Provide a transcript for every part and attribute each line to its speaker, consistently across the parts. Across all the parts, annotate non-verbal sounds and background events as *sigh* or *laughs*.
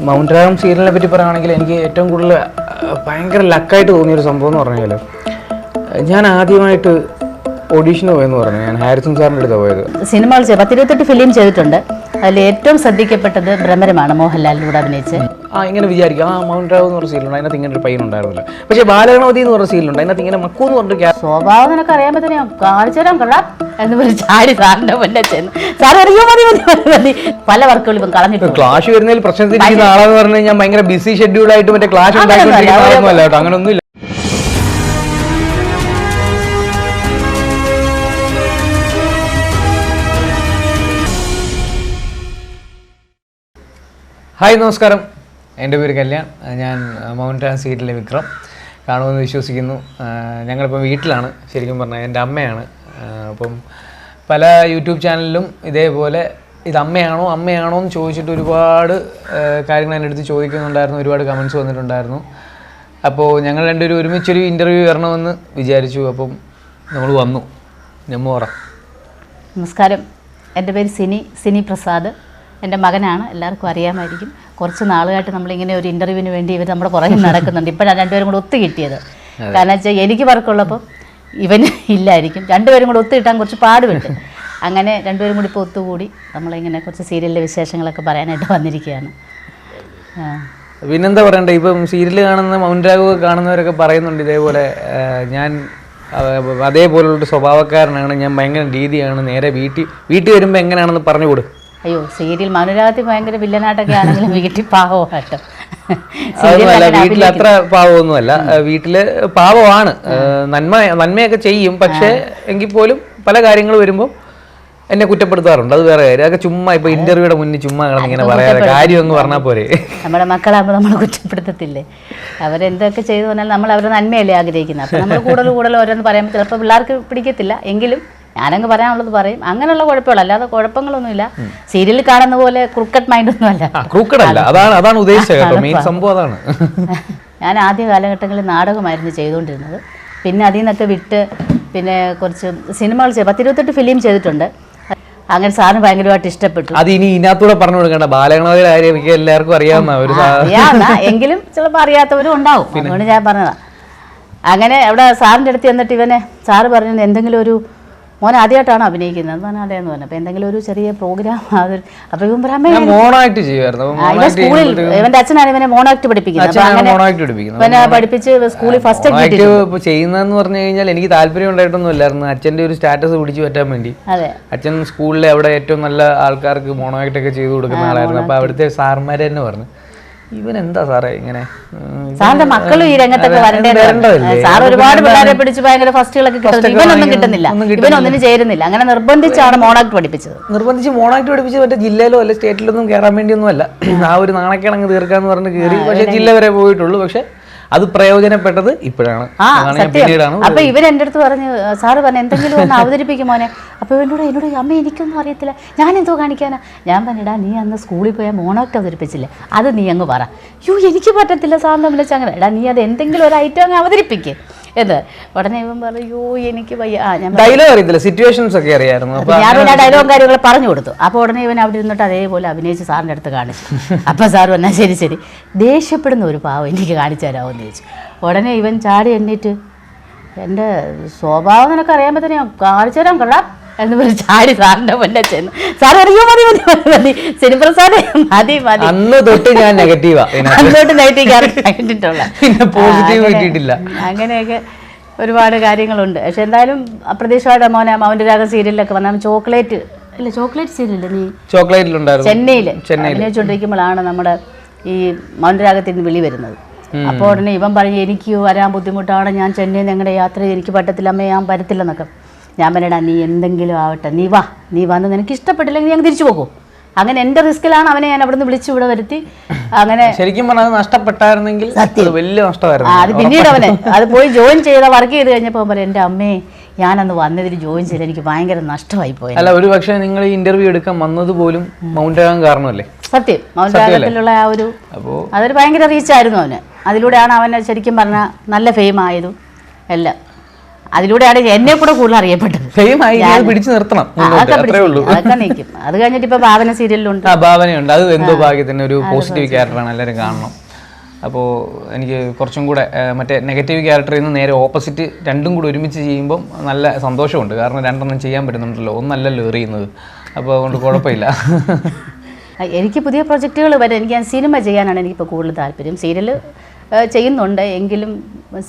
Speaker 1: Mount രാഗം സീരിയലിനെ പറ്റി പറയുകയാണെങ്കിൽ എനിക്ക് ഏറ്റവും കൂടുതൽ ഭയങ്കര ലക്കായിട്ട് തോന്നിയൊരു സംഭവം എന്ന് പറഞ്ഞാൽ ഞാൻ ആദ്യമായിട്ട് ഓഡീഷന് പോയെന്ന് പറഞ്ഞു. ഞാൻ ഹാരിസൺ സാറിന്റെ അടുത്ത് പോയത്.
Speaker 2: സിനിമകൾ ചെയ്ത് പത്തിരുപത്തെട്ട് ഫിലിം ചെയ്തിട്ടുണ്ട്. അതിൽ ഏറ്റവും ശ്രദ്ധിക്കപ്പെട്ടത് ഭ്രമരമാണ് മോഹൻലാലിലൂടെ അഭിനയിച്ച്
Speaker 1: ആ ഇങ്ങനെ വിചാരിക്കും. ആ മൗണ്ട് രാഗം എന്ന് പറഞ്ഞ സീരിയലുണ്ട് അതിനകത്ത് ഇങ്ങനെ ഒരു പയ്യൻ ഉണ്ടായിരുന്നില്ല. പക്ഷേ ബാലഗണപതി എന്ന് പറഞ്ഞ സീലുണ്ട് അതിനകത്ത് ഇങ്ങനെ മക്കു എന്ന് പറഞ്ഞൊരു ക്യാ-
Speaker 2: സ്വഭാവം നിനക്ക് അറിയാൻ തന്നെ കാണിച്ചു തരാൻ കൊള്ളാം എന്ന് പറഞ്ഞ് ചാടി സാറിന്റെ മുന്നേ ചെന്ന്. സാർ അറിയോ മതി മതി മതി മതി. പല വർക്കുകളും ഇപ്പം കളഞ്ഞിട്ടുണ്ട്.
Speaker 1: ക്ലാഷ് വരുന്നതിൽ പ്രശ്നത്തിരിക്കുന്ന ആളെന്ന് പറഞ്ഞു കഴിഞ്ഞാൽ ഭയങ്കര ബിസി ഷെഡ്യൂൾ ആയിട്ട് മറ്റേ ക്ലാഷ് ഉണ്ടായിക്കൊണ്ടിരിക്കുന്ന അങ്ങനെ കേട്ടോ. അങ്ങനെയൊന്നുമില്ല ഹായ് നമസ്കാരം. എന്റെ പേര് കല്യാൺ. ഞാൻ മൗണ്ട് ആൻ സീറ്റിലെ വിക്രം. കാണുമെന്ന് വിശ്വസിക്കുന്നു. ഞങ്ങളിപ്പോൾ വീട്ടിലാണ്. ശരിക്കും പറഞ്ഞാൽ എന്റെ അമ്മയാണ്. അപ്പം പല യൂട്യൂബ് ചാനലിലും ഇതേപോലെ ഇത് അമ്മയാണോ അമ്മയാണോ എന്ന് ചോദിച്ചിട്ട് ഒരുപാട് കാര്യങ്ങൾ എന്റെ അടുത്ത് ചോദിക്കുന്നുണ്ടായിരുന്നു. ഒരുപാട് കമൻസ് വന്നിട്ടുണ്ടായിരുന്നു. അപ്പോൾ ഞങ്ങൾ രണ്ടുപേരും ഒരുമിച്ചൊരു ഇന്റർവ്യൂ വരണമെന്ന് വിചാരിച്ചു. അപ്പം നമ്മൾ വന്നു. ഞമ്മോറ
Speaker 2: നമസ്കാരം. എന്റെ പേര് സിനി സിനി പ്രസാദ്. എന്റെ മകനാണ് എല്ലാവർക്കും അറിയാമായിരിക്കും. കുറച്ച് നാളുകളായിട്ട് നമ്മളിങ്ങനെ ഒരു ഇന്റർവ്യൂവിന് വേണ്ടി ഇവർ നമ്മുടെ പുറകിൽ നടക്കുന്നുണ്ട്. ഇപ്പോഴാണ് രണ്ടുപേരും കൂടെ ഒത്തു കിട്ടിയത്. കാരണം വെച്ചാൽ എനിക്ക് വർക്കുള്ളപ്പോൾ ഇവന് ഇല്ലായിരിക്കും. രണ്ടുപേരും കൂടെ ഒത്തു കിട്ടാൻ കുറച്ച് പാടുപെട്ട് അങ്ങനെ രണ്ടുപേരും കൂടി ഇപ്പോൾ ഒത്തുകൂടി നമ്മളിങ്ങനെ കുറച്ച് സീരിയലിലെ വിശേഷങ്ങളൊക്കെ പറയാനായിട്ട് വന്നിരിക്കുകയാണ്.
Speaker 1: പിന്നെന്താ പറയണ്ടേ? ഇപ്പം സീരിയൽ കാണുന്ന രാഘവ് കാണുന്നവരൊക്കെ പറയുന്നുണ്ട് ഇതേപോലെ ഞാൻ അതേപോലുള്ള സ്വഭാവക്കാരനാണ് ഞാൻ ഭയങ്കര രീതിയാണ് നേരെ വീട്ടിൽ വീട്ടിൽ വരുമ്പോൾ എങ്ങനെയാണെന്ന് പറഞ്ഞു കൊടു
Speaker 2: അയ്യോ സീരിയൽ മനുരാഗത്തിൽ ഭയങ്കര വില്ലനാട്ടൊക്കെ ആണെങ്കിലും *laughs* വീട്ടിൽ പാവമാട്ടോ
Speaker 1: അതൊന്നുമല്ല വീട്ടിൽ അത്ര പാവമൊന്നുമല്ല. വീട്ടിൽ പാവമാണ്. നന്മ നന്മയൊക്കെ ചെയ്യും. പക്ഷേ എങ്കിൽ പോലും പല കാര്യങ്ങൾ വരുമ്പോൾ എന്നെ കുറ്റപ്പെടുത്താറുണ്ട്. അത് വേറെ കാര്യം. അതൊക്കെ ചുമ്മാ ഇപ്പൊ ഇന്റർവ്യൂടെ മുന്നിൽ ചുമ്മാ ഇങ്ങനെ പറയാതെ കാര്യം അങ്ങ് പറഞ്ഞാൽ പോരെ.
Speaker 2: നമ്മുടെ മക്കളാകുമ്പോൾ നമ്മൾ കുറ്റപ്പെടുത്തത്തില്ലേ? അവരെന്തൊക്കെ ചെയ്തു പറഞ്ഞാൽ നമ്മൾ അവരുടെ നന്മയല്ലേ ആഗ്രഹിക്കുന്നത്. അപ്പൊ നമ്മൾ കൂടുതൽ കൂടുതൽ ഓരോന്ന് പറയുമ്പോൾ ചിലപ്പോൾ പിള്ളേർക്ക് പിടിക്കത്തില്ല. എങ്കിലും ഞാനങ്ങ് പറയാനുള്ളത് പറയും. അങ്ങനെയുള്ള കുഴപ്പമില്ല. അല്ലാതെ കുഴപ്പങ്ങളൊന്നുമില്ല. സീരിയലിൽ കാണുന്ന പോലെ ക്രിക്കറ്റ് മൈൻഡൊന്നും അല്ല
Speaker 1: ക്രൂക്കഡ് അല്ല. അതാണ് അതാണ് ഉദ്ദേശിച്ചത് മെയിൻ സംഭവം അതാണ്.
Speaker 2: ഞാൻ ആദ്യ കാലഘട്ടങ്ങളിൽ നാടകമായിരുന്നു ചെയ്തുകൊണ്ടിരുന്നത്. പിന്നെ അതിൽ നിന്നൊക്കെ വിട്ട് പിന്നെ കുറച്ച് സിനിമകൾ ചെയ്ത്. പത്തിരുപത്തെട്ട് ഫിലിം ചെയ്തിട്ടുണ്ട്. അങ്ങനെ സാറിന് ഭയങ്കരമായിട്ട് ഇഷ്ടപ്പെട്ടു.
Speaker 1: അത് ഇനി ഇതിനകത്തൂടെ പറഞ്ഞു കൊടുക്കണ്ട. കാര്യം എനിക്ക് എല്ലാവർക്കും അറിയാവുന്ന ഒരു
Speaker 2: എങ്കിലും ചിലപ്പോൾ അറിയാത്തവരും ഉണ്ടാവും. അതുകൊണ്ട് ഞാൻ പറഞ്ഞതാ. അങ്ങനെ അവിടെ സാറിന്റെ അടുത്ത് ചെന്നിട്ട് ഇവനെ സാറ് പറഞ്ഞു എന്തെങ്കിലും ഒരു മോൻ ആദ്യമായിട്ടാണ് അഭിനയിക്കുന്നത് എന്ന് പറഞ്ഞാൽ അതെന്ന് പറഞ്ഞു. അപ്പോൾ എന്തെങ്കിലും ഒരു ചെറിയ പ്രോഗ്രാം അത് അപ്പോൾ ഇവൻ പറയാൻ
Speaker 1: മോണാക്ട് ചെയ്യുമായിരുന്നു.
Speaker 2: സ്കൂളിൽ ഇവന്റെ അച്ഛനാണ് ഇവനെ മോണാക്ട് പഠിപ്പിക്കുന്നത്. അപ്പോൾ ഇവനെ പഠിപ്പിച്ച് സ്കൂളിൽ ഫസ്റ്റ്
Speaker 1: ചെയ്യുന്നതെന്ന് പറഞ്ഞു കഴിഞ്ഞാൽ എനിക്ക് താല്പര്യം ഉണ്ടായിട്ടൊന്നും ഇല്ലായിരുന്നു. അച്ഛന്റെ ഒരു സ്റ്റാറ്റസ് പിടിച്ചു പറ്റാൻ വേണ്ടി. അച്ഛൻ സ്കൂളിലെ അവിടെ ഏറ്റവും നല്ല ആൾക്കാർക്ക് മോണോആക്ട് ഒക്കെ ചെയ്തു കൊടുക്കുന്ന ആളായിരുന്നു. അപ്പൊ അവിടുത്തെ സാർമാര് തന്നെ പറഞ്ഞു. ഇവൻ എന്താ സാറേ ഇങ്ങനെ?
Speaker 2: സാറിന്റെ മക്കളും ഈ രംഗത്തൊക്കെ വരണ്ടേ? സാർ ഒരുപാട് പിള്ളേരെ പിടിച്ച് ഭയങ്കര ഫസ്റ്റുകളൊക്കെ കിട്ടുന്നു ഇവനൊന്നും കിട്ടുന്നില്ല. ഒന്നിനും ചേരുന്നില്ല. അങ്ങനെ നിർബന്ധിച്ചാണ് മോണാക്ട് പഠിപ്പിച്ചത്.
Speaker 1: നിർബന്ധിച്ച് മോണാക്ട് പഠിപ്പിച്ച് മറ്റേ ജില്ലയിലോ അല്ലെ സ്റ്റേറ്റിലൊന്നും കയറാൻ വേണ്ടിയൊന്നും അല്ല ആ ഒരു നാണക്കേണങ്ങ് തീർക്കാന്ന് പറഞ്ഞ് കയറി പക്ഷെ ജില്ല വരെ പോയിട്ടുള്ളൂ. പക്ഷെ അത് പ്രയോജനപ്പെട്ടത് ഇപ്പോഴാണ്.
Speaker 2: ആ സത്യം. അപ്പൊ ഇവൻ എന്റെ അടുത്ത് പറഞ്ഞു സാറ് പറഞ്ഞു എന്തെങ്കിലും ഒന്ന് അവതരിപ്പിക്കും മോനെ. അപ്പൊ എന്നോട് എന്നോട് അമ്മ എനിക്കൊന്നും അറിയത്തില്ല. ഞാൻ എന്തോ കാണിക്കാനാ? ഞാൻ പറഞ്ഞിടാ നീ അന്ന് സ്കൂളിൽ പോയാൽ മോണോക്ട് അവതരിപ്പിച്ചില്ലേ? അത് നീ അങ്ങ് പറ. യു എനിക്ക് പറ്റത്തില്ല സാറിന് വിളിച്ച് അങ്ങനെ. എടാ നീ അത് എന്തെങ്കിലും ഒരു ഐറ്റം അങ്ങ് അവതരിപ്പിക്കേ. എന്ന് ഉടനെ ഇവൻ പറയോ എനിക്ക് വയ്യ. ആ ഞാൻ
Speaker 1: ഡയലോഗ് അറിയത്തില്ല സിറ്റുവേഷൻസ് ഒക്കെ അറിയായിരുന്നു.
Speaker 2: ഞാൻ പിന്നെ ഡയലോഗും കാര്യങ്ങളും പറഞ്ഞു കൊടുത്തു. അപ്പോൾ ഉടനെ ഇവൻ അവിടെ ഇരുന്നിട്ട് അതേപോലെ അഭിനയിച്ച് സാറിന്റെ അടുത്ത് കാണിച്ചു. അപ്പോൾ സാർ വന്നാൽ ശരി ശരി. ദേഷ്യപ്പെടുന്ന ഒരു പാവം എനിക്ക് കാണിച്ചു തരാമോ എന്ന് ചോദിച്ചു. ഉടനെ ഇവൻ ചാടി എണ്ണീറ്റ് എന്റെ സ്വഭാവം നിനക്ക് അറിയാൻ തന്നെ കാണിച്ചു തരാം കൊള്ളാം. എന്ന് പറഞ്ഞ് ചാടി സാറിന്റെ മുന്നേ ചെന്ന്. സാർ അറിയോ മതി മതി മതി മതി. സിനിപ്രസാദ് മതി മതി.
Speaker 1: അന്ന് തൊട്ട് ഞാൻ നെഗറ്റീവാ
Speaker 2: അങ്ങോട്ട് നെഗറ്റീവ് ക്യാരക്ടർ ആയിട്ടിട്ടുള്ള
Speaker 1: പിന്നെ പോസിറ്റീവ്
Speaker 2: അങ്ങനെ-
Speaker 1: കിട്ടിയിട്ടില്ല.
Speaker 2: അങ്ങനെയൊക്കെ ഒരുപാട് കാര്യങ്ങളുണ്ട്. പക്ഷെ എന്തായാലും അപ്രതീക്ഷമായിട്ട് മോനെ മൗന്റെ രാഗ സീരിയലിലൊക്കെ വന്നാൽ ചോക്ലേറ്റ് ഇല്ല ചോക്ലേറ്റ് സീരിയൽ നീ
Speaker 1: ചോക്ലേറ്റിലുണ്ടായിരുന്നു.
Speaker 2: ചെന്നൈയിൽ അഭിനയിച്ചുകൊണ്ടിരിക്കുമ്പോഴാണ് നമ്മുടെ ഈ മൗന്റെ രാഗത്തിൽ നിന്ന് വിളി വരുന്നത്. അപ്പോൾ ഉടനെ ഇവൻ പറഞ്ഞു എനിക്ക് വരാൻ ബുദ്ധിമുട്ടാണ്. ഞാൻ ചെന്നൈയിൽ നിന്ന് ഞങ്ങളുടെ യാത്ര എനിക്ക് പറ്റത്തില്ല അമ്മ ഞാൻ വരത്തില്ലെന്നൊക്കെ ഞാൻ പറയടാ നീ എന്തെങ്കിലും ആവട്ടെ. നീ വാ നീ വന്ന് നിനക്ക് ഇഷ്ടപ്പെട്ടില്ലെങ്കിൽ ഞാൻ തിരിച്ചു പോകും. അങ്ങനെ എന്റെ റിസ്കിലാണ് അവനെ ഞാൻ അവിടുന്ന് വിളിച്ചു ഇവിടെ വരുത്തി. അങ്ങനെ
Speaker 1: ശരിക്കും പറഞ്ഞാൽ നഷ്ടപ്പെട്ടായിരുന്നെങ്കിൽ വലിയ നഷ്ടമായിരുന്നു.
Speaker 2: അത് പിന്നീട് അവനെ അത് പോയി ജോയിൻ ചെയ്ത വർക്ക് ചെയ്ത് കഴിഞ്ഞപ്പോൾ പറയും എന്റെ അമ്മേ ഞാനന്ന് വന്നതിൽ ജോയിൻ ചെയ്ത് എനിക്ക് ഭയങ്കര നഷ്ടമായി പോയി
Speaker 1: അല്ല ഒരു പക്ഷേ നിങ്ങൾ ഈ ഇന്റർവ്യൂ എടുക്കാൻ വന്നത് പോലും മൗണ്ട് ആകാൻ കാരണമല്ലേ?
Speaker 2: സത്യം. മൗണ്ട് രാഗത്തിലുള്ള ആ ഒരു അതൊരു ഭയങ്കര റീച്ചായിരുന്നു അവന്. അതിലൂടെയാണ് അവന് ശരിക്കും പറഞ്ഞാൽ നല്ല ഫെയിം ആയതും എല്ലാം. അതിലൂടെയാണ് എന്നെ കൂടെ കൂടുതൽ അറിയപ്പെട്ടത്.
Speaker 1: പിടിച്ചു നിർത്തണം.
Speaker 2: അതൊക്കെ നിൽക്കും അത് കഴിഞ്ഞിട്ട് ഇപ്പൊ ഭാവന സീരിയലിലുണ്ട്
Speaker 1: ആ ഭാവനയുണ്ട്. അത് എന്തോ ഭാഗ്യത്തിന് ഒരു പോസിറ്റീവ് ക്യാരക്ടറാണ് എല്ലാവരും കാണണം. അപ്പോൾ എനിക്ക് കുറച്ചും കൂടെ മറ്റേ നെഗറ്റീവ് ക്യാരക്ടറിൽ നിന്ന് നേരെ ഓപ്പോസിറ്റ് രണ്ടും കൂടി ഒരുമിച്ച് ചെയ്യുമ്പം നല്ല സന്തോഷമുണ്ട്. കാരണം രണ്ടെണ്ണം ചെയ്യാൻ പറ്റുന്നുണ്ടല്ലോ. ഒന്നല്ലല്ലോ എറിയുന്നത് അപ്പോൾ അതുകൊണ്ട് കുഴപ്പമില്ല.
Speaker 2: എനിക്ക് പുതിയ പ്രൊജക്റ്റുകൾ വരെ എനിക്ക് ഞാൻ സിനിമ ചെയ്യാനാണ് എനിക്കിപ്പോൾ കൂടുതൽ താല്പര്യം. സീരിയൽ ചെയ്യുന്നുണ്ട്. എങ്കിലും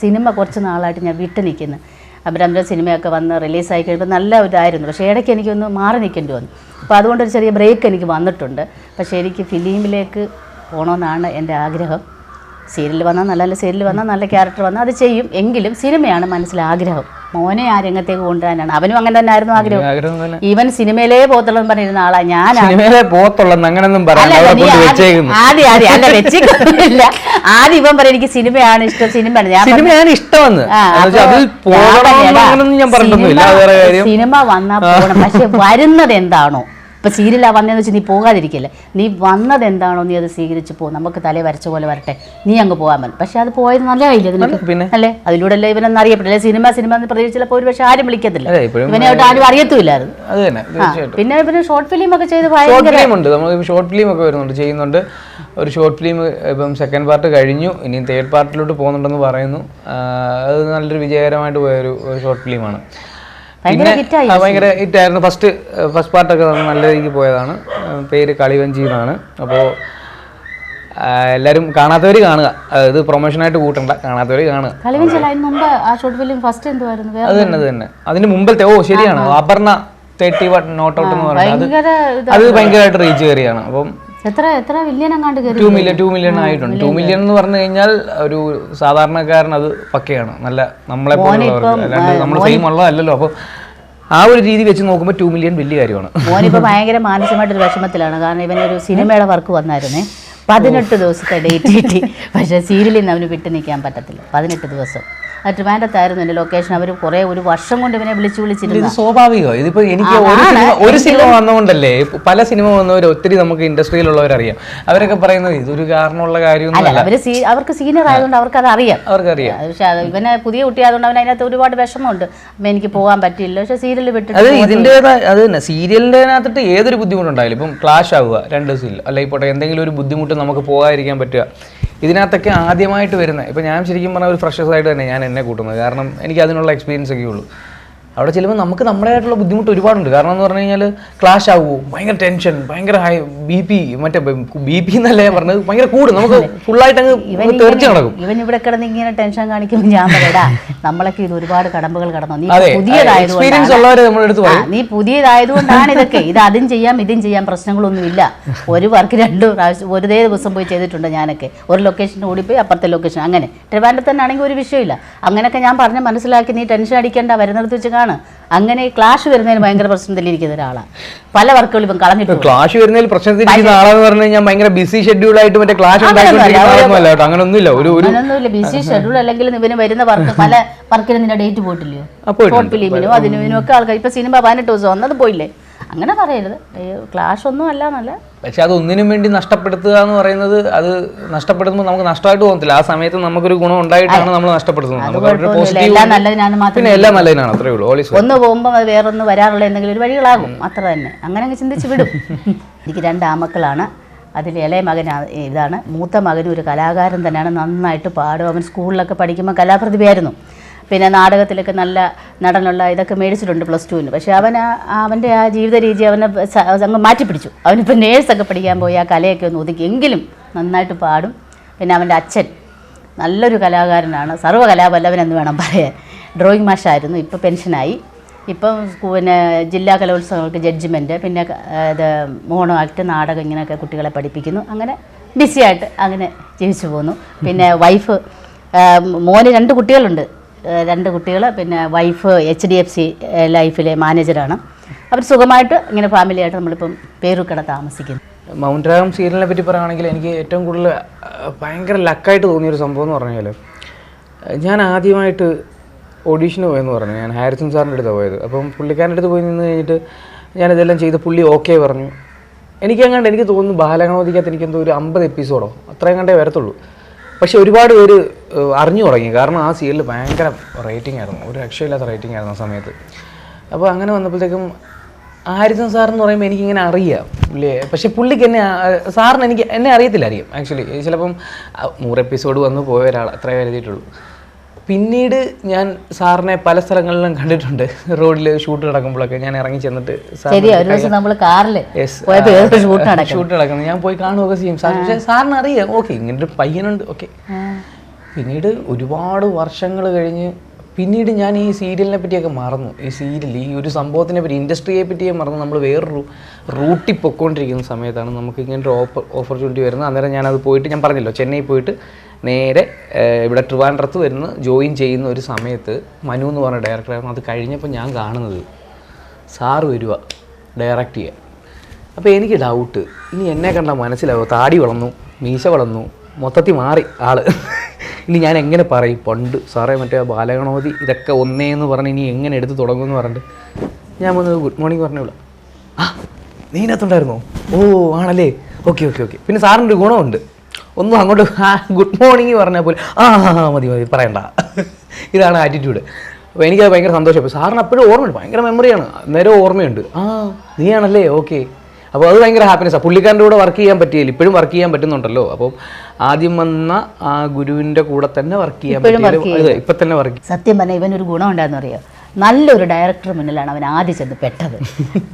Speaker 2: സിനിമ കുറച്ച് നാളായിട്ട് ഞാൻ വിട്ടു നിൽക്കുന്നു. അബ്രാമിന്റെ സിനിമയൊക്കെ വന്ന് റിലീസായി കഴിയുമ്പോൾ നല്ല ഇതായിരുന്നു. പക്ഷേ ഇടയ്ക്ക് എനിക്കൊന്ന് മാറി നിൽക്കേണ്ടി വന്നു. അപ്പോൾ അതുകൊണ്ടൊരു ചെറിയ ബ്രേക്ക് എനിക്ക് വന്നിട്ടുണ്ട്. പക്ഷേ എനിക്ക് ഫിലിമിലേക്ക് പോകണമെന്നാണ് എന്റെ ആഗ്രഹം. സീരിയൽ വന്നാൽ നല്ല നല്ല സീരിയൽ വന്നാൽ നല്ല ക്യാരക്ടർ വന്നാൽ അത് ചെയ്യും. എങ്കിലും സിനിമയാണ് മനസ്സിൽ ആഗ്രഹം. മോനെ ആ രംഗത്തേക്ക് കൊണ്ടുവരാനാണ്. അവനും അങ്ങനെ തന്നെ ആയിരുന്നു ആഗ്രഹം. ഈവൻ സിനിമയിലേ പോത്തുള്ളതെന്ന് പറഞ്ഞിരുന്ന ആളാ
Speaker 1: ഞാൻ
Speaker 2: ആദ്യം- ആദ്യം ഇവൻ പറയും എനിക്ക് സിനിമയാണ് ഇഷ്ടം സിനിമയാണ്. ഞാൻ സിനിമ- വന്നാ പോകണം. പക്ഷെ വരുന്നത് എന്താണോ? ഇപ്പൊ സീരിയല വന്നതെന്ന് വെച്ചാൽ നീ പോകാതിരിക്കില്ല? നീ വന്നത് എന്താണോ നീ അത് സ്വീകരിച്ച് പോകും നമുക്ക് തലേ വരച്ച പോലെ വരട്ടെ. നീ അങ്ങ് പോകാൻ മതി. പക്ഷെ അത് പോയത് നല്ലതായില്ലേ നിനക്ക്?
Speaker 1: പിന്നെ?
Speaker 2: അല്ലേ? അതിലൂടെ അല്ലേ ഇവനൊന്നും അറിയപ്പെട്ടില്ല സിനിമ സിനിമ എന്ന് പ്രതീക്ഷിച്ചപ്പോൾ ഒരു പക്ഷെ ആരും വിളിക്കത്തില്ല. ഇവനെ ആരും അറിയത്തുമില്ലായിരുന്നു. പിന്നെ ഇവന് ഷോർട്ട് ഫിലിം ഒക്കെ ചെയ്ത് ഭയങ്കര
Speaker 1: ഷോർട്ട് ഫിലിം ഒക്കെ വരുന്നുണ്ട് ചെയ്യുന്നുണ്ട്. ഒരു ഷോർട്ട് ഫിലിം ഇപ്പം സെക്കൻഡ് പാർട്ട് കഴിഞ്ഞു. ഇനി തേർഡ് പാർട്ടിലോട്ട് പോകുന്നുണ്ടെന്ന് പറയുന്നു. അത് നല്ലൊരു വിജയകരമായിട്ട് പോയൊരു ഷോർട്ട് ഫിലിമാണ്
Speaker 2: ഭയങ്കര
Speaker 1: ഹിറ്റ് ആയിരുന്നു. ഫസ്റ്റ് ഫസ്റ്റ് പാർട്ടൊക്കെ നല്ല രീതിക്ക് പോയതാണ്. പേര് കളിവഞ്ചി എന്നാണ് അപ്പോൾ എല്ലാവരും കാണാത്തവർ കാണുക. ഇത് പ്രൊമോഷനായിട്ട് കൂട്ടണ്ട. കാണാത്തവർ കാണുക. അത് തന്നെ അത് തന്നെ. അതിന് മുമ്പത്തെ ഓ ശരിയാണ്. Aparna thirty one not out എന്ന് പറയുന്നത് അത് ഭയങ്കരമായിട്ട് റീച്ച് കയറിയാണ്. അപ്പം
Speaker 2: എത്ര എത്ര വില്യൻ അങ്ങാണ്ട്
Speaker 1: ടു മില്യൺ ടു മില്യൺ ആയിട്ടുണ്ട്. ടു മില്യൺ എന്ന് പറഞ്ഞു കഴിഞ്ഞാൽ ഒരു സാധാരണക്കാരൻ അത് പക്കയാണ്. നല്ല നമ്മളെ പോലുള്ളവർക്ക് അല്ലാണ്ട് നമ്മൾ സെയിം ഉള്ളതല്ലല്ലോ. അപ്പോൾ ആ ഒരു രീതി വെച്ച് നോക്കുമ്പോൾ ടു മില്യൺ വലിയ കാര്യമാണ്.
Speaker 2: മോനിപ്പോ ഭയങ്കര മാനസികമായിട്ടൊരു വിഷമത്തിലാണ്. കാരണം ഇവനൊരു സിനിമയുടെ വർക്ക് വന്നായിരുന്നേ. പതിനെട്ട് ദിവസത്തെ ഡേറ്റ് കിട്ടി. പക്ഷേ സീരിയലിൽ നിന്ന് അവന് വിട്ടു നിൽക്കാൻ പറ്റത്തില്ല. പതിനെട്ട് ദിവസം. ട്രിവാൻഡത്തായിരുന്നു എന്റെ ലൊക്കേഷൻ അവർ കുറേ ഒരു വർഷം കൊണ്ട് ഇവനെ വിളിച്ചു വിളിച്ചിരുന്നു.
Speaker 1: സ്വാഭാവികം. ഇതിപ്പോ എനിക്ക് ഒരു സിനിമ ഒരു സിനിമ വന്നുകൊണ്ടല്ലേ പല സിനിമ വന്നവർ ഒത്തിരി നമുക്ക് ഇൻഡസ്ട്രിയിലുള്ളവരറിയാം. അവരൊക്കെ പറയുന്നത് ഇതൊരു കാരണമുള്ള
Speaker 2: അല്ല
Speaker 1: കാര്യമൊന്നുമല്ല
Speaker 2: അവർ അവർക്ക് സീനിയർ ആയതുകൊണ്ട് അവർക്കത് അറിയാം
Speaker 1: അവർക്കറിയാം.
Speaker 2: അത് പക്ഷേ അത് ഇവനെ പുതിയ കുട്ടിയായതുകൊണ്ട് അവൻ അതിനകത്ത് ഒരുപാട് വിഷമമുണ്ട്. അപ്പം എനിക്ക് പോകാൻ പറ്റില്ല പക്ഷെ സീരിയൽ വിട്ടിട്ട്
Speaker 1: അത് ഇതിന്റെതായ അത് തന്നെ. സീരിയലിന്റെ ഏതൊരു ബുദ്ധിമുട്ടുണ്ടായാലും ഇപ്പം ക്ലാഷ് ആവുക രണ്ട് സീൽ അല്ലെങ്കിൽ പോട്ടെ എന്തെങ്കിലും ഒരു ബുദ്ധിമുട്ട് നമുക്ക് പോകാതിരിക്കാൻ പറ്റുക. ഇതിനകത്തൊക്കെ ആദ്യമായിട്ട് വരുന്ന ഇപ്പം ഞാൻ ശരിക്കും പറഞ്ഞ ഒരു ഫ്രഷേഴ്സ് ആയിട്ട് തന്നെ ഞാൻ എന്നെ കൂട്ടുന്നത്. കാരണം എനിക്ക് അതിനുള്ള എക്സ്പീരിയൻസ് ഒക്കെ ഉള്ളൂ. അവിടെ ചെല്ലുമ്പോൾ നമുക്ക് നമ്മുടേതായിട്ടുള്ള ബുദ്ധിമുട്ട് ഒരുപാടുണ്ട്. കാരണം എന്ന് പറഞ്ഞു കഴിഞ്ഞാൽ ക്ലാഷ് ആകുമോ ഭയങ്കര ടെൻഷൻ ഭയങ്കര ഹൈ ബി പി മറ്റേ ബി പി എന്നല്ലേ പറഞ്ഞത്? ഭയങ്കര കൂടും. നമുക്ക് ഫുള്ളായിട്ട് അങ്ങ് തീർച്ച നടക്കും.
Speaker 2: ഇവൻ ഇവിടെ കിടന്ന് ഇങ്ങനെ ടെൻഷൻ കാണിക്കുമ്പോൾ ഞാൻ പറയടാ നമ്മളൊക്കെ ഇത് ഒരുപാട് കടമ്പകൾ കടന്നു. നീ പുതിയതായതുകൊണ്ടാണ് നീ പുതിയതായതുകൊണ്ടാണ് ഇതൊക്കെ. ഇത് അതും ചെയ്യാം ഇതും ചെയ്യാം പ്രശ്നങ്ങളൊന്നുമില്ല. ഒരു വർക്ക് രണ്ട് പ്രാവശ്യം ഒരേ ദിവസം പോയി ചെയ്തിട്ടുണ്ട് ഞാനൊക്കെ. ഒരു ലൊക്കേഷൻ ഓടിപ്പോയി അപ്പുറത്തെ ലൊക്കേഷൻ അങ്ങനെ. ട്രിവാൻഡ്രത്ത് തന്നെ ആണെങ്കിൽ ഒരു വിഷയമില്ല. അങ്ങനെയൊക്കെ ഞാൻ പറഞ്ഞ് മനസ്സിലാക്കി നീ ടെൻഷൻ അടിക്കേണ്ട വരുന്നിടത്ത് വെച്ച് കാണ്. അങ്ങനെ ക്ലാഷ് വരുന്നതിന് ഭയങ്കര പ്രശ്നത്തിലിരിക്കുന്ന ഒരാളാണ് പല വർക്കുകളും ഇപ്പം കളഞ്ഞിട്ട്.
Speaker 1: ക്ലാഷ് വരുന്നതിൽ പ്രശ്നത്തിരിക്കുന്ന ആളെന്ന് പറഞ്ഞു കഴിഞ്ഞാൽ ഭയങ്കര ബിസി ഷെഡ്യൂൾ ആയിട്ട് മറ്റേ ക്ലാഷ് ഉണ്ടായിക്കൊണ്ടിരിക്കുന്ന അങ്ങനെ ഒന്നുമില്ല അങ്ങനൊന്നുമില്ല. ഒരു
Speaker 2: അങ്ങനൊന്നുമില്ല. ബിസി ഷെഡ്യൂൾ അല്ലെങ്കിൽ ഇവന് വരുന്ന വർക്ക് *laughs* പല വർക്കിനും നിന്റെ ഡേറ്റ് പോയിട്ടില്ലയോ. ഷോർട്ട് ഫിലിമിനും അതിനും ഇതിനും ഒക്കെ ആൾക്കാർ ഇപ്പൊ സിനിമ പതിനെട്ട് ദിവസം വന്നത് പോയില്ലേ? അങ്ങനെ പറയരുത്. ക്ലാഷ് ഒന്നും അല്ല നല്ല
Speaker 1: പക്ഷെ അത് ഒന്നിനും വേണ്ടി നഷ്ടപ്പെടുത്തുക എന്ന് പറയുന്നത് അത് നഷ്ടപ്പെടുത്തുമ്പോൾ നമുക്ക് നഷ്ടമായിട്ട് തോന്നത്തില്ല. ആ സമയത്ത് നമുക്കൊരു ഗുണം ഉണ്ടായിട്ടാണ് നമ്മൾ നഷ്ടപ്പെടുത്തുന്നത്
Speaker 2: എല്ലാം നല്ലതിനാണ്
Speaker 1: എല്ലാം അത്രേ ഉള്ളൂ.
Speaker 2: ഒന്ന് പോകുമ്പോൾ അത് വേറൊന്ന് വരാറുള്ള എന്തെങ്കിലും ഒരു വഴികളാകും. അത്ര തന്നെ. അങ്ങനെ അങ്ങ് ചിന്തിച്ച് വിടും. *laughs* എനിക്ക് രണ്ട് ആമക്കളാണ്. അതിൽ ഇളയ മകൻ ഇതാണ്. മൂത്ത മകനും ഒരു കലാകാരൻ തന്നെയാണ്. നന്നായിട്ട് പാടും. അവൻ സ്കൂളിലൊക്കെ പഠിക്കുമ്പോൾ കലാപ്രതിഭയായിരുന്നു. പിന്നെ നാടകത്തിലൊക്കെ നല്ല നടനുള്ള ഇതൊക്കെ മേടിച്ചിട്ടുണ്ട് പ്ലസ് ടുവിന് പക്ഷേ അവൻ അവന്റെ ആ ജീവിത രീതി അവനെ അങ്ങ് മാറ്റിപ്പിടിച്ചു. അവനിപ്പോൾ നേഴ്സൊക്കെ പഠിക്കാൻ പോയി ആ കലയൊക്കെ ഒന്ന് ഒതുക്കി. എങ്കിലും നന്നായിട്ട് പാടും. പിന്നെ അവന്റെ അച്ഛൻ നല്ലൊരു കലാകാരനാണ്. സർവകലാപല്ലവനെന്ന് വേണം പറയാൻ. ഡ്രോയിങ് മാഷായിരുന്നു ഇപ്പോൾ പെൻഷനായി ഇപ്പം പിന്നെ ജില്ലാ കലോത്സവങ്ങൾക്ക് ജഡ്ജ്മെന്റ് പിന്നെ ഇത് മോണോ ആക്ട് നാടകം ഇങ്ങനെയൊക്കെ കുട്ടികളെ പഠിപ്പിക്കുന്നു. അങ്ങനെ ബിസിയായിട്ട് അങ്ങനെ ജീവിച്ചു പോകുന്നു പിന്നെ വൈഫ് മോന് രണ്ട് കുട്ടികളുണ്ട്. രണ്ട് കുട്ടികൾ പിന്നെ wife H D F C ലൈഫിലെ മാനേജറാണ് അവർ സുഖമായിട്ട് ഇങ്ങനെ ഫാമിലിയായിട്ട് നമ്മളിപ്പം പേരുക്കട താമസിക്കുന്നു.
Speaker 1: മൗണ്ട് റാഗം സീരിയലിനെ പറ്റി പറയുകയാണെങ്കിൽ എനിക്ക് ഏറ്റവും കൂടുതൽ ഭയങ്കര ലക്കായിട്ട് തോന്നിയൊരു സംഭവം എന്ന് പറഞ്ഞാൽ ഞാൻ ആദ്യമായിട്ട് ഓഡീഷന് പോയെന്ന് പറഞ്ഞു. ഞാൻ ഹാരിസൺ സാറിന്റെ അടുത്ത് പോയത്. അപ്പം പുള്ളിക്കാരന്റെ അടുത്ത് പോയി നിന്ന് കഴിഞ്ഞിട്ട് ഞാനിതെല്ലാം ചെയ്ത് പുള്ളി ഓക്കെ പറഞ്ഞു. എനിക്കങ്ങാണ്ട് എനിക്ക് തോന്നുന്നു ബാലഗണോദിക്കകത്ത് എനിക്കെന്തോ ഒരു അമ്പത് എപ്പിസോഡോ അത്രയും കണ്ടേ വരത്തുള്ളൂ. പക്ഷെ ഒരുപാട് പേര് അറിഞ്ഞു തുടങ്ങി. കാരണം ആ സീരിയൽ ഭയങ്കര റേറ്റിംഗ് ആയിരുന്നു. ഒരു രക്ഷയില്ലാത്ത റേറ്റിംഗ് ആയിരുന്നു ആ സമയത്ത്. അപ്പോൾ അങ്ങനെ വന്നപ്പോഴത്തേക്കും ആരിസൻ സാർ എന്ന് പറയുമ്പോൾ എനിക്കിങ്ങനെ അറിയാം. പുള്ളിയെ പക്ഷെ പുള്ളിക്ക് എന്നെ സാറിന് എനിക്ക് എന്നെ അറിയത്തില്ലായിരിക്കും. ആക്ച്വലി ചിലപ്പം നൂറ് എപ്പിസോഡ് വന്ന് പോയ ഒരാൾ അത്രേ കരുതിയിട്ടുള്ളൂ പിന്നീട് ഞാൻ സാറിനെ പല സ്ഥലങ്ങളിലും കണ്ടിട്ടുണ്ട്. റോഡിൽ ഷൂട്ട് നടക്കുമ്പോഴൊക്കെ ഞാൻ ഇറങ്ങി ചെന്നിട്ട്
Speaker 2: ഷൂട്ട് *laughs* നടക്കും
Speaker 1: ഷൂട്ട് നടക്കുന്നത് ഞാൻ പോയി കാണുകയൊക്കെ ചെയ്യും. സാർ പക്ഷേ സാറിന് അറിയാം. ഓക്കെ ഇങ്ങനെ ഒരു പയ്യനുണ്ട്. ഓക്കെ. പിന്നീട് ഒരുപാട് വർഷങ്ങൾ കഴിഞ്ഞ് പിന്നീട് ഞാൻ ഈ സീരിയലിനെ പറ്റിയൊക്കെ മറന്നു. ഈ സീരിയൽ ഈ ഒരു സംഭവത്തിനെ പറ്റി ഇൻഡസ്ട്രിയെ പറ്റിയേ മറന്നു. നമ്മൾ വേറൊരു റൂട്ടിൽ പൊയ്ക്കൊണ്ടിരിക്കുന്ന സമയത്താണ് നമുക്ക് ഇങ്ങനെ ഒരു ഓപ്പർ ഓപ്പർച്യൂണിറ്റി വരുന്നത്. അന്നേരം ഞാനത് പോയിട്ട് ഞാൻ പറഞ്ഞല്ലോ ചെന്നൈ പോയിട്ട് നേരെ ഇവിടെ ട്രിവാൻഡ്രത്ത് വരുന്ന ജോയിൻ ചെയ്യുന്ന ഒരു സമയത്ത് മനു എന്ന് പറഞ്ഞ ഡയറക്ടറായിരുന്നു അത് കഴിഞ്ഞപ്പോൾ ഞാൻ കാണുന്നത്. സാറ് വരിക ഡയറക്റ്റ് ചെയ്യാൻ. അപ്പോൾ എനിക്ക് ഡൗട്ട് ഇനി എന്നെ കണ്ട മനസ്സിലാവുക താടി വളർന്നു മീശ വളർന്നു മൊത്തത്തിൽ മാറി ആൾ. ഇനി ഞാൻ എങ്ങനെ പറയും? പണ്ട് സാറേ മറ്റേ ബാലഗണോതി ഇതൊക്കെ ഒന്നേ എന്ന് പറഞ്ഞ് ഇനി എങ്ങനെ എടുത്ത് തുടങ്ങുമെന്ന് പറഞ്ഞിട്ട് ഞാൻ വന്നത് ഗുഡ് മോർണിംഗ് പറഞ്ഞേ വിടാം ആ നീനകത്തുണ്ടായിരുന്നോ ഓ ആണല്ലേ. Okay okay okay. പിന്നെ സാറിന്റെ ഗുണമുണ്ട്. ഒന്നും അങ്ങോട്ട് ആ ഗുഡ് മോർണിംഗ് പറഞ്ഞാൽ പോലും ആ മതി മതി പറയണ്ട. ഇതാണ് ആറ്റിറ്റ്യൂഡ് അപ്പോൾ എനിക്കത് ഭയങ്കര സന്തോഷം. അപ്പോൾ സാറിന് അപ്പോഴും ഓർമ്മയുണ്ട് ഭയങ്കര മെമ്മറിയാണ് നേരെ ഓർമ്മയുണ്ട്. ആ നീയാണല്ലേ? ഓക്കെ അപ്പോൾ അത് ഭയങ്കര ഹാപ്പിനെസ്സാണ് പുള്ളിക്കാരന്റെ കൂടെ വർക്ക് ചെയ്യാൻ പറ്റിയില്ല? ഇപ്പോഴും വർക്ക് ചെയ്യാൻ പറ്റുന്നുണ്ടല്ലോ. അപ്പോൾ ആദ്യം വന്ന ആ ഗുരുവിന്റെ കൂടെ തന്നെ വർക്ക് ചെയ്യാൻ പറ്റിയ ഇപ്പം തന്നെ വർക്ക്
Speaker 2: സത്യം പറഞ്ഞാൽ ഇവനൊരു ഗുണം ഉണ്ടായെന്ന് അറിയാം നല്ലൊരു ഡയറക്ടർ മുന്നിലാണ് അവൻ ആദ്യം ചെന്ന് പെട്ടത്.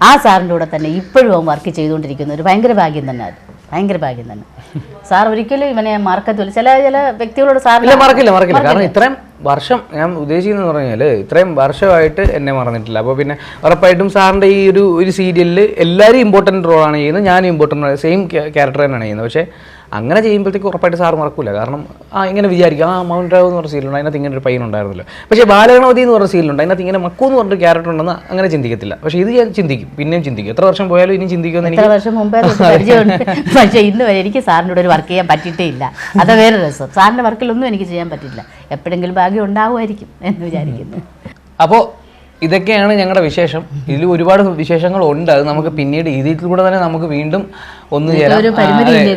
Speaker 2: ആ സാറിന്റെ കൂടെ തന്നെ ഇപ്പോഴും അവൻ വർക്ക് ചെയ്തുകൊണ്ടിരിക്കുന്ന ഒരു ഭയങ്കര ഭാഗ്യം തന്നെ അത്. ഭയങ്കര ഭാഗ്യം തന്നെ. സാർ ഒരിക്കലും ഇവനെ മറക്കത്തില്ല. ചില ചില വ്യക്തികളോട്
Speaker 1: ഇല്ല
Speaker 2: സാറിന്
Speaker 1: മറക്കില്ല മറക്കില്ല. കാരണം ഇത്രയും വർഷം ഞാൻ ഉദ്ദേശിക്കുന്നത് പറഞ്ഞാൽ ഇത്രയും വർഷമായിട്ട് എന്നെ മറന്നിട്ടില്ല. അപ്പോൾ പിന്നെ ഉറപ്പായിട്ടും സാറിന്റെ ഈ ഒരു ഒരു സീരിയലിൽ എല്ലാവരും ഇമ്പോർട്ടന്റ് റോളാണ് ചെയ്യുന്നത്. ഞാനും ഇമ്പോർട്ടന്റ് സെയിം ക്യാരക്ടർ തന്നെയാണ് ചെയ്യുന്നത്. പക്ഷേ അങ്ങനെ ചെയ്യുമ്പോഴത്തേക്ക് ഉറപ്പായിട്ട് സാർ മറക്കൂല. കാരണം ആ ഇങ്ങനെ വിചാരിക്കും ആ മൗണ്ട് രാവ് എന്ന് പറഞ്ഞ സീരിയലുണ്ട് അതിനകത്ത് ഇങ്ങനെ ഒരു പയ്യൻ ഉണ്ടായിരുന്നല്ലോ. പക്ഷേ ബാലഗണപതി എന്ന് പറഞ്ഞ സീരിയലുണ്ട് അതിനകത്ത് ഇങ്ങനെ മക്കു എന്ന് പറഞ്ഞൊരു ക്യാരക്ടർ ഉണ്ടെന്ന് അങ്ങനെ ചിന്തിക്കത്തില്ല. പക്ഷേ ഇത് ഞാൻ ചിന്തിക്കും. പിന്നെയും ചിന്തിക്കും. എത്ര വർഷം പോയാലും ഇനി ചിന്തിക്കുമെന്ന് എനിക്ക്
Speaker 2: വർഷം മുമ്പേ പരിചയമുണ്ട്. പക്ഷേ ഇന്ന് വരെ എനിക്ക് സാറിന്റെ കൂടെ ഒരു വർക്ക് ചെയ്യാൻ പറ്റിയിട്ടേ ഇല്ല. അത് വേറെ രസം. സാറിന്റെ വർക്കിലൊന്നും എനിക്ക് ചെയ്യാൻ പറ്റില്ല. എപ്പോഴെങ്കിലും ഭാഗ്യം ഉണ്ടാവുമായിരിക്കും എന്ന് വിചാരിക്കുന്നു.
Speaker 1: അപ്പോൾ ഇതൊക്കെയാണ് ഞങ്ങളുടെ വിശേഷം. ഇതിൽ ഒരുപാട് വിശേഷങ്ങളുണ്ട്. അത് നമുക്ക് പിന്നീട് ഇതിൽ കൂടെ തന്നെ നമുക്ക് വീണ്ടും ഒന്ന് ചേരാം.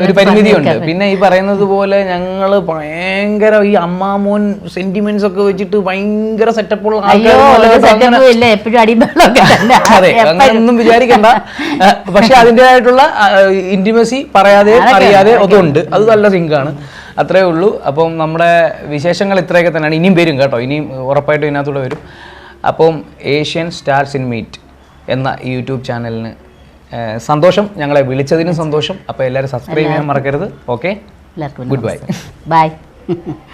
Speaker 2: ഒരു
Speaker 1: പരിമിതിയുണ്ട് പിന്നെ ഈ പറയുന്നത് പോലെ ഞങ്ങൾ ഭയങ്കര ഈ അമ്മാമോൻ സെന്റിമെന്റ്സ് ഒക്കെ വെച്ചിട്ട് ഭയങ്കര സെറ്റപ്പുള്ള *laughs* അതെ അങ്ങനെയൊന്നും വിചാരിക്കണ്ട. പക്ഷെ അതിന്റെതായിട്ടുള്ള ഇന്റിമസി പറയാതെ അറിയാതെ അതുണ്ട്. അത് നല്ല സിങ്കാണ് അത്രേ ഉള്ളൂ. അപ്പം നമ്മുടെ വിശേഷങ്ങൾ ഇത്രയൊക്കെ തന്നെയാണ്. ഇനിയും വരും കേട്ടോ. ഇനിയും ഉറപ്പായിട്ടും ഇതിനകത്തൂടെ വരും. അപ്പം ഏഷ്യൻ സ്റ്റാർസ് ഇൻ മീറ്റ് എന്ന യൂട്യൂബ് ചാനലിന് സന്തോഷം. ഞങ്ങളെ വിളിച്ചതിനും സന്തോഷം. അപ്പോൾ എല്ലാവരും സബ്സ്ക്രൈബ് ചെയ്യാൻ മറക്കരുത്. ഓക്കെ
Speaker 2: എല്ലാവർക്കും
Speaker 1: ഗുഡ് ബൈ
Speaker 2: ബൈ